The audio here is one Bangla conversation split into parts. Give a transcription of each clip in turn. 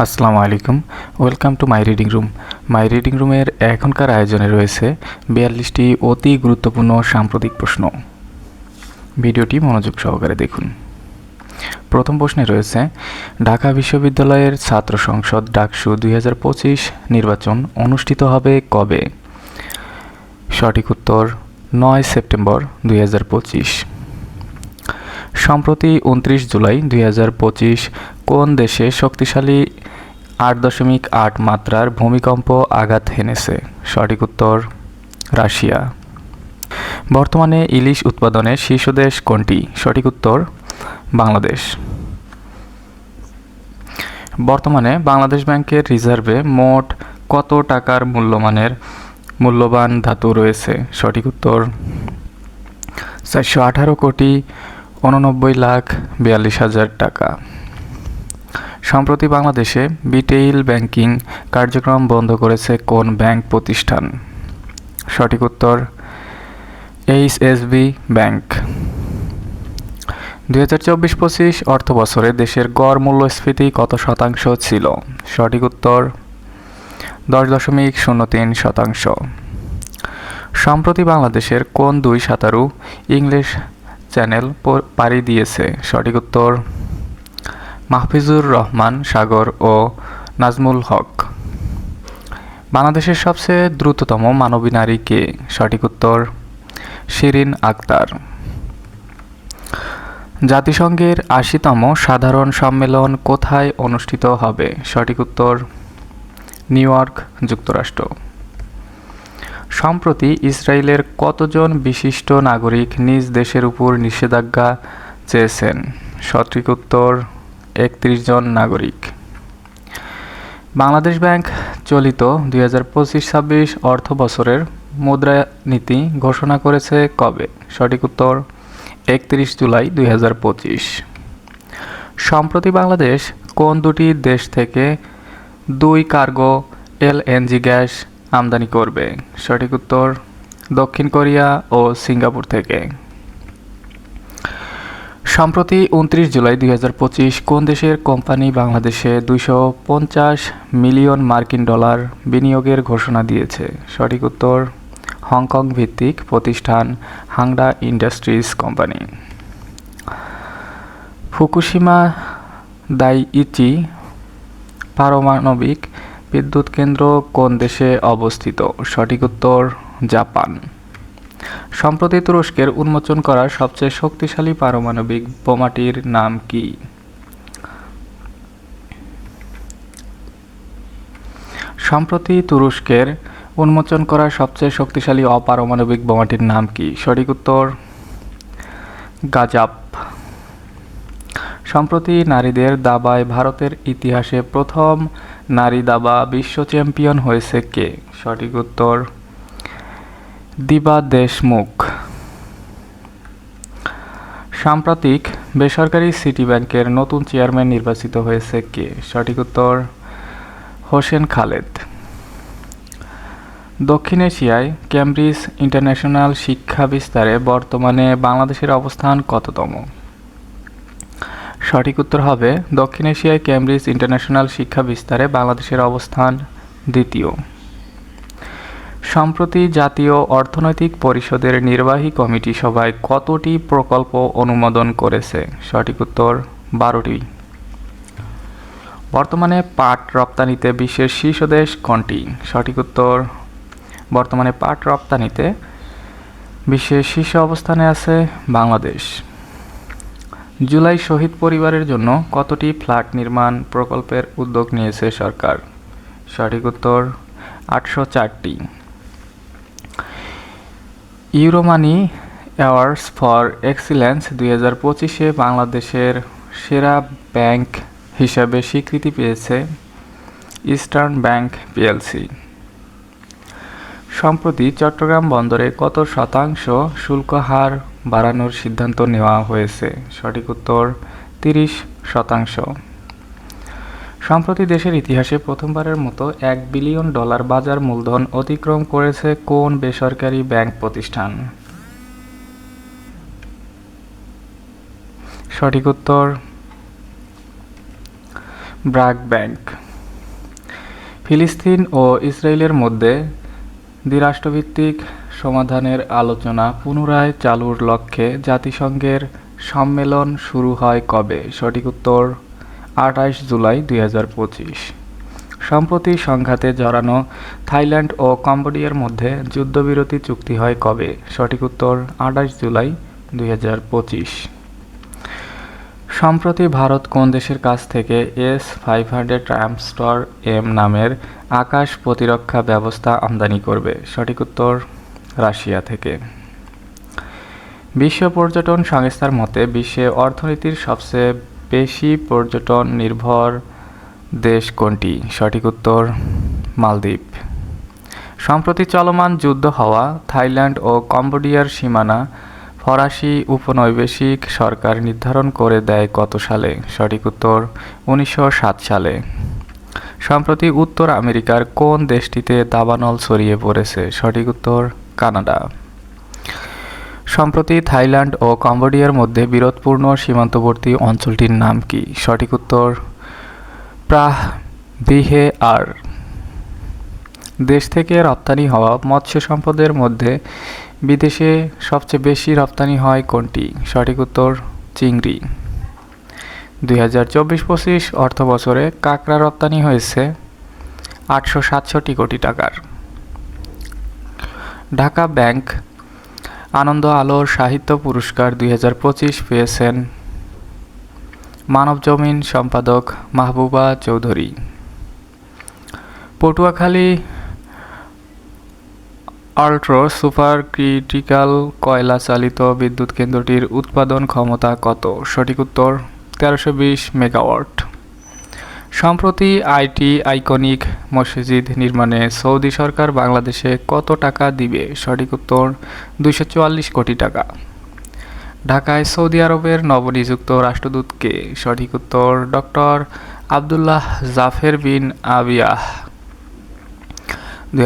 আসসালামু আলাইকুম। Welcome to my reading room my reading রুমের এখনকার আয়োজনে রয়েছে বিয়াল্লিশটি অতি গুরুত্বপূর্ণ সাম্প্রতিক প্রশ্ন। ভিডিওটি মনোযোগ সহকারে দেখুন। প্রথম প্রশ্নে রয়েছে, ঢাকা বিশ্ববিদ্যালয়ের ছাত্র সংসদ ডাকসু দুই হাজার পঁচিশ নির্বাচন অনুষ্ঠিত হবে কবে? সঠিক উত্তর, নয় সেপ্টেম্বর দুই হাজার পঁচিশ। সম্প্রতি উনত্রিশ জুলাই দুই হাজার পঁচিশ কোন দেশে শক্তিশালী আট দশমিক আট মাত্রার ভূমিকম্প আঘাত হেনেছে? সঠিক উত্তর, রাশিয়া। বর্তমানে ইলিশ উৎপাদনে শীর্ষ দেশ কোনটি? সঠিক উত্তর, বাংলাদেশ। বর্তমানে বাংলাদেশ ব্যাংকের রিজার্ভে মোট কত টাকার মূল্যমানের মূল্যবান ধাতু রয়েছে? সঠিক উত্তর, চারশো আঠারো কোটি উননব্বই লাখ বিয়াল্লিশ হাজার টাকা। সম্প্রতি বাংলাদেশে বিটেইল ব্যাংকিং কার্যক্রম বন্ধ করেছে কোন ব্যাংক প্রতিষ্ঠান? সঠিক উত্তর, এইচএসবি ব্যাংক। দুই হাজার চব্বিশ পঁচিশ অর্থ বছরে দেশের গড় মূল্যস্ফীতি কত শতাংশ ছিল? সঠিক উত্তর, দশ দশমিক শূন্য তিন শতাংশ। সম্প্রতি বাংলাদেশের কোন দুই সাঁতারু ইংলিশ চ্যানেল পাড়ি দিয়েছে? সঠিক উত্তর মাহফিজুর রহমান, সাগর ও নাজমুল হক। বাংলাদেশের সবচেয়ে দ্রুততম মানবী নারী কে? সঠিক উত্তর, শিরিন আক্তার। জাতিসংঘের আশিতম সাধারণ সম্মেলন কোথায় অনুষ্ঠিত হবে? সঠিক উত্তর, নিউ ইয়র্ক, যুক্তরাষ্ট্র। সম্প্রতি ইসরায়েলের কতজন বিশিষ্ট নাগরিক নিজ দেশের উপর নিষেধাজ্ঞা চেয়েছেন? সঠিক উত্তর একত্রিশ জন নাগরিক। বাংলাদেশ ব্যাংক চলিত দুই হাজার পঁচিশ ছাব্বিশ অর্থ বছরের মুদ্রানীতি ঘোষণা করেছে কবে? সঠিক উত্তর, একত্রিশ জুলাই দুই হাজার পঁচিশ। সম্প্রতি বাংলাদেশ কোন দুটি দেশ থেকে দুই কার্গো এলএনজি গ্যাস আমদানি করবে? সঠিক উত্তর, দক্ষিণ কোরিয়া ও সিঙ্গাপুর থেকে। সম্প্রতি উনত্রিশ জুলাই দুই হাজার পঁচিশ কোন দেশের কোম্পানি বাংলাদেশে দুইশো পঞ্চাশ মিলিয়ন মার্কিন ডলার বিনিয়োগের ঘোষণা দিয়েছে? সঠিক উত্তর, হংকং ভিত্তিক প্রতিষ্ঠান Hangda industries company. Fukushima Daiichi পারমাণবিক বিদ্যুৎ কেন্দ্র কোন দেশে অবস্থিত? সঠিক উত্তর, জাপান। সম্প্রতি তুরস্কের উন্মোচন করা সবচেয়ে শক্তিশালী পারমাণবিক বোমাটির নাম কি? সম্প্রতি তুরস্কের উন্মোচন করা সবচেয়ে শক্তিশালী অপারমাণবিক বোমাটির নাম কি? সঠিক উত্তর, গাজাপ। সম্প্রতি নারীদের দাবায় ভারতের ইতিহাসে প্রথম নারী দাবা বিশ্ব চ্যাম্পিয়ন হয়েছে কে? সঠিক উত্তর দিবা দেশমুখ। সাম্প্রতিক বেসরকারি সিটি ব্যাংকের নতুন চেয়ারম্যান নির্বাচিত হয়েছে কে? সঠিক উত্তর, হোসেন খালেদ। দক্ষিণ এশিয়ায় ক্যামব্রিজ ইন্টারন্যাশনাল শিক্ষা বিস্তারে বর্তমানে বাংলাদেশের অবস্থান কততম? সঠিক উত্তর হবে, দক্ষিণ এশিয়ায় ক্যামব্রিজ ইন্টারন্যাশনাল শিক্ষা বিস্তারে বাংলাদেশের অবস্থান দ্বিতীয়। সম্প্রতি জাতীয় অর্থনৈতিক পরিষদের নির্বাহী কমিটি সভায় কতটি প্রকল্প অনুমোদন করেছে? সঠিক উত্তর বারোটি। বর্তমানে পাট রপ্তানিতে বিশ্বের শীর্ষ দেশ কোনটি? সঠিক উত্তর বর্তমানে পাট রপ্তানিতে বিশ্বের শীর্ষ অবস্থানে আছে বাংলাদেশ। জুলাই শহীদ পরিবারের জন্য কতটি ফ্ল্যাট নির্মাণ প্রকল্পের উদ্যোগ নিয়েছে সরকার? সঠিক উত্তর আটশো চারটি। ইউরোমানি অ্যাওয়ার্ডস ফর এক্সিলেন্স দুই হাজার পঁচিশে বাংলাদেশের সেরা ব্যাংক হিসাবে স্বীকৃতি পেয়েছে ইস্টার্ন ব্যাংক পিএলসি। সম্প্রতি চট্টগ্রাম বন্দরে কত শতাংশ শুল্ক হার বাড়ানোর সিদ্ধান্ত নেওয়া হয়েছে? সঠিক উত্তর তিরিশ শতাংশ। সম্প্রতি দেশের ইতিহাসে প্রথমবারের মতো এক বিলিয়ন ডলার বাজার মূলধন অতিক্রম করেছে কোন বেসরকারি ব্যাংক প্রতিষ্ঠান? সঠিক উত্তর, ব্রাক ব্যাংক। ফিলিস্তিন ও ইসরায়েলের মধ্যে দ্বিরাষ্ট্রভিত্তিক সমাধানের আলোচনা পুনরায় চালুর লক্ষ্যে জাতিসংঘের সম্মেলন শুরু হয় কবে? সঠিক উত্তর আঠাশ জুলাই দুই হাজার পঁচিশ। সম্প্রতি সংঘাতে জড়ানো থাইল্যান্ড ও কম্বোডিয়ার মধ্যে যুদ্ধবিরতি চুক্তি হয় কবে? সঠিক উত্তর আঠাশ জুলাই দুই হাজার পঁচিশ। সম্প্রতি ভারত কোন দেশের কাছ থেকে এস ফাইভ হান্ড্রেড ট্রাম্পস্টর এম নামের আকাশ প্রতিরক্ষা ব্যবস্থা আমদানি করবে? সঠিক উত্তর রাশিয়া থেকে। বিশ্ব পর্যটন সংস্থার মতে বিশ্বে অর্থনীতির সবচেয়ে বেশি পর্যটন নির্ভর দেশ কোনটি? সঠিক উত্তর, মালদ্বীপ। সম্প্রতি চলমান যুদ্ধ হওয়া থাইল্যান্ড ও কম্বোডিয়ার সীমানা ফরাসি উপনৈবেশিক সরকার নির্ধারণ করে দেয় কত সালে? সঠিক উত্তর, উনিশশো সাত সালে। সম্প্রতি উত্তর আমেরিকার কোন দেশটিতে দাবানল ছড়িয়ে পড়েছে? সঠিক উত্তর, কানাডা। সম্প্রতি থাইল্যান্ড ও কম্বোডিয়ার মধ্যে বিরোধপূর্ণ সীমান্তবর্তী অঞ্চলটির নাম কি? সঠিক উত্তর, প্রাহ, বিহে আর। দেশ থেকে রপ্তানি হওয়া মৎস্য সম্পদের মধ্যে বিদেশে সবচেয়ে বেশি রপ্তানি হয় কোনটি? সঠিক উত্তর, চিংড়ি। দুই হাজার চব্বিশ পঁচিশ অর্থ বছরে কাঁকড়া রপ্তানি হয়েছে আটশো সাতষট্টি কোটি টাকার। ঢাকা ব্যাংক আনন্দ আলোর সাহিত্য পুরস্কার দুই হাজার পঁচিশ পেয়েছেন মানবজমিন সম্পাদক Mahbuba Chowdhury. Patuakhali ultra super critical কয়লা চালিত বিদ্যুৎ কেন্দ্রটির উৎপাদন ক্ষমতা কত? সঠিক উত্তর, তেরোশো বিশ মেগাওয়াট। সম্প্রতি আইটি আইকনিক মসজিদ নির্মাণে সৌদি সরকার বাংলাদেশে কত টাকা দিবে? সঠিক উত্তর, দুইশো চুয়াল্লিশ কোটি টাকা। ঢাকায় সৌদি আরবের নবনিযুক্ত রাষ্ট্রদূতকে সঠিক উত্তর, ডক্টর আবদুল্লাহ জাফের বিন আবিয়াহ। দুই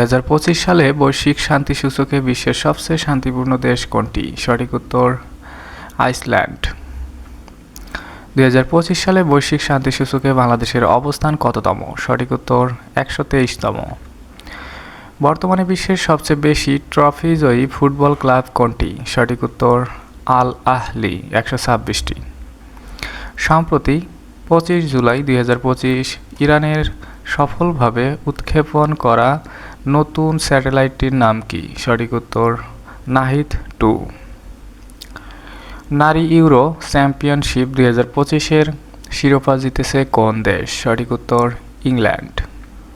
সালে বৈশ্বিক শান্তি সূচকে বিশ্বের সবচেয়ে শান্তিপূর্ণ দেশ কোনটি? সঠিক উত্তর, আইসল্যান্ড। দুই হাজার পঁচিশ সালে বৈশ্বিক শান্তি সূচকে বাংলাদেশের অবস্থান কততম? সঠিক উত্তর একশো তেইশতম। বর্তমানে বিশ্বের সবচেয়ে বেশি ট্রফি জয়ী ফুটবল ক্লাব কোনটি? সঠিক উত্তর আল আহলি একশো ছাব্বিশটি। সম্প্রতি পঁচিশ জুলাই দুই হাজার পঁচিশ ইরানের সফলভাবে উৎক্ষেপণ করা নতুন স্যাটেলাইটটির নাম কি? সঠিক উত্তর নাহিদ টু। নারী ইউরো চ্যাম্পিয়নশিপ দুই হাজার পঁচিশের শিরোপা জিতেছে কোন দেশ? সঠিক উত্তর ইংল্যান্ড।